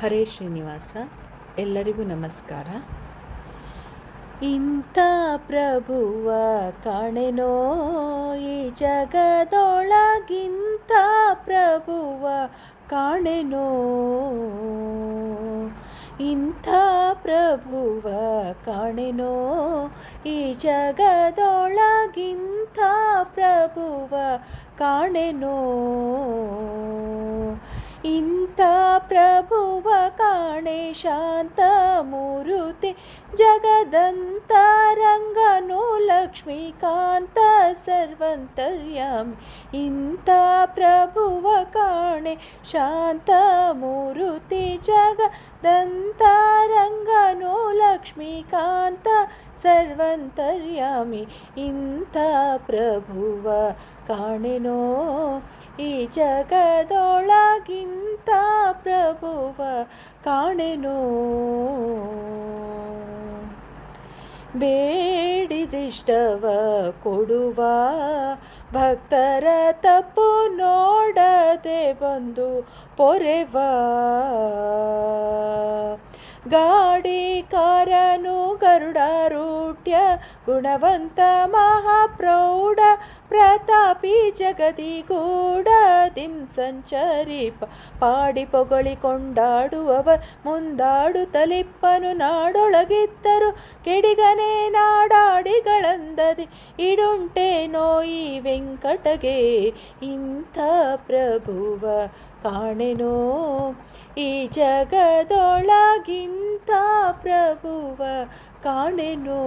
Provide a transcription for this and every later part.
ಹರೇ ಶ್ರೀನಿವಾಸ, ಎಲ್ಲರಿಗೂ ನಮಸ್ಕಾರ. ಇಂಥ ಪ್ರಭುವ ಕಾಣೆನೋ ಈ ಜಗದೊಳಗಿಂಥ ಪ್ರಭುವ ಕಾಣೆನೋ? ಇಂಥ ಪ್ರಭುವ ಕಾಣೆನೋ ಈ ಜಗದೊಳಗಿಂಥ ಪ್ರಭುವ ಕಾಣೆನೋ? ಇಂಥ ಪ್ರಭುವ ಕಾಣೆ ಶಾಂತ ಮೂರುತಿ ಜಗದಂತ ರಂಗನು ಲಕ್ಷ್ಮೀಕಾಂತ ಸರ್ವಂತರ್ಯಾಮಿ ಇಂಥ ಪ್ರಭುವ ಕಾಣೆ ಶಾಂತ ಮೂರುತಿ ಜಗದಂತ ರಂಗನು ಲಕ್ಷ್ಮೀಕಾಂತ ಸರ್ವಂತರ್ಯಾಮಿ ಇಂಥ ಪ್ರಭುವ ಕಾಣೆನೋ? ಈ ಜಗದೊಳಗಿಂತ ಪ್ರಭುವ ಕಾಣೆನೋ? ಬೇಡಿದಿಷ್ಟವ ಕೊಡುವ ಭಕ್ತರ ತಪ್ಪು ನೋಡದೆ ಬಂದು ಪೊರೆವ ಗಾಡಿ ಕಾರನು ಗರುಡಾರೂಢ್ಯ ಗುಣವಂತ ಮಹಾಪ್ರೌಢ, ಪ್ರತಾಪಿ ಜಗದಿ ಗೂಢದಿಂ ಸಂಚರಿಪ ಪಾಡಿ ಪೊಗಳಿ ಕೊಂಡಾಡುವವ ಮುಂದಾಡು ತಲಿಪ್ಪನು ನಾಡೊಳಗಿದ್ದರು, ಕೆಡಿಗನೆ ನಾಡಾಡಿಗಳಂದದೆ ಇಡುಂಟೇನೋ ಈ ವೆಂಕಟಗೆ, ಇಂಥ ಪ್ರಭುವ ಕಾಣೆನೋ? ಈ ಜಗದೊಳಗಿಂಥ ಪ್ರಭುವ ಕಾಣೆನೋ?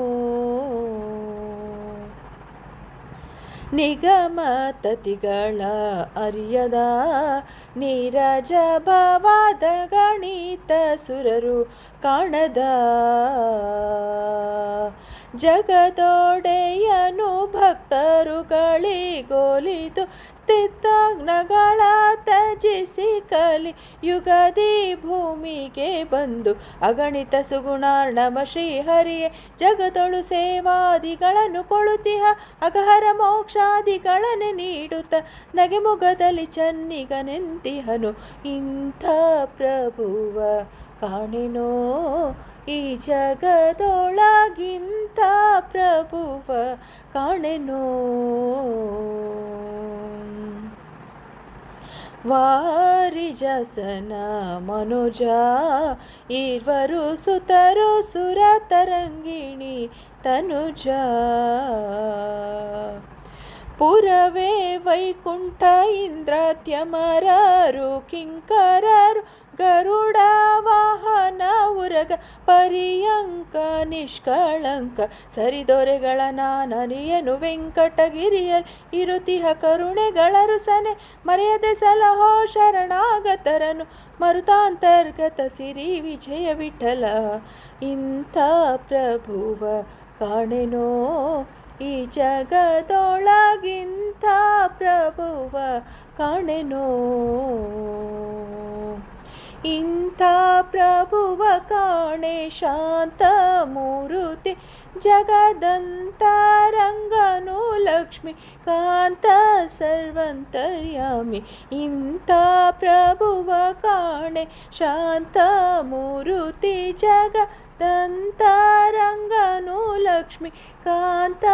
ನಿಗಮ ತತಿಗಳ ಅರಿಯದ, ನೀರಜ ಭವಾದ ಗಣಿತ ಸುರರು ಕಾಣದ. ಜಗದೊಡೆಯನು ಭಕ್ತರುಗಳಿಗೋಲಿದು ಸ್ಥಿತಜ್ಞಗಳ ತಜಿಸಿ ಕಲಿ ಯುಗದಿ ಭೂಮಿಗೆ ಬಂದು ಅಗಣಿತ ಸುಗುಣಾರ್ಣವ ಶ್ರೀಹರಿಯೇ, ಜಗದೊಳು ಸೇವಾದಿಗಳನ್ನು ಕೊಳುತಿಹ ಅಗಹರ ಮೋಕ್ಷಾದಿಗಳನ್ನು ನೀಡುತ್ತ ನಗೆಮುಗದಲ್ಲಿ ಮುಗದಲ್ಲಿ ಚನ್ನಿಗನೆಂತಿಹನು ಇಂಥ ಪ್ರಭುವ ಕಾಣೆನೋ ಈ ಜಗದೊಳಗಿಂತ ಪ್ರಭುವ ಕಾಣೆನೋ ವಾರಿಜಸನ ಮನುಜ ಇರುವರು ಸುತರು ಸುರ ತರಂಗಿಣಿ ತನುಜ ಪುರವೇ ವೈಕುಂಠ ಇಂದ್ರತ್ಯಮರರು ಕಿಂಕರರು ಗರುಡ ವಾಹನ ಉರಗ ಪರಿಯಂಕ ನಿಷ್ಕಳಂಕ ಸರಿದೊರೆಗಳ ನಾನರಿಯನು ವೆಂಕಟಗಿರಿಯಲ್ ಇರುತಿಹ ಕರುಣೆಗಳರು ಸನೆ ಮರೆಯದೆ ಸಲಹೋ ಶರಣಾಗತರನು ಮರುತಾಂತರ್ಗತ ಸಿರಿ ವಿಜಯ ವಿಠಲ. ಇಂಥ ಪ್ರಭುವ ಕಾಣೆನೋ ಈ ಜಗದೊಳಗಿಂತ ಪ್ರಭುವ ಕಾಣೆನೋ ಇಂಥ ಪ್ರಭುವ ಕಾಣೆ ಶಾಂತ ಮೂರುತಿ ಜಗದಂತ ರಂಗನು ಲಕ್ಷ್ಮಿ ಕಾಂತ ಸರ್ವಂತರ್ಯಾಮಿ ಇಂಥ ಪ್ರಭುವ ಕಾಣೆ ಶಾಂತ ಮೂರುತಿ ಜಗದಂತ ರಂಗನು ಲಕ್ಷ್ಮಿ ಕಾಂತ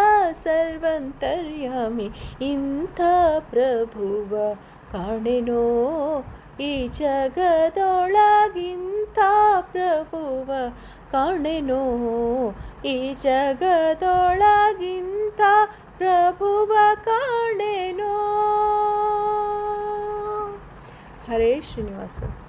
ಸರ್ವಂತರ್ಯಾಮಿ, ಇಂಥ ಪ್ರಭುವ ಕಾಣೆನೋ ಈ ಜಗದೊಳಗಿಂತ ಪ್ರಭುವ ಕಾಣೆನೋ ಈ ಜಗದೊಳಗಿಂತ ಪ್ರಭುವ ಕಾಣೆನೋ. ಹರೇ ಶ್ರೀನಿವಾಸ.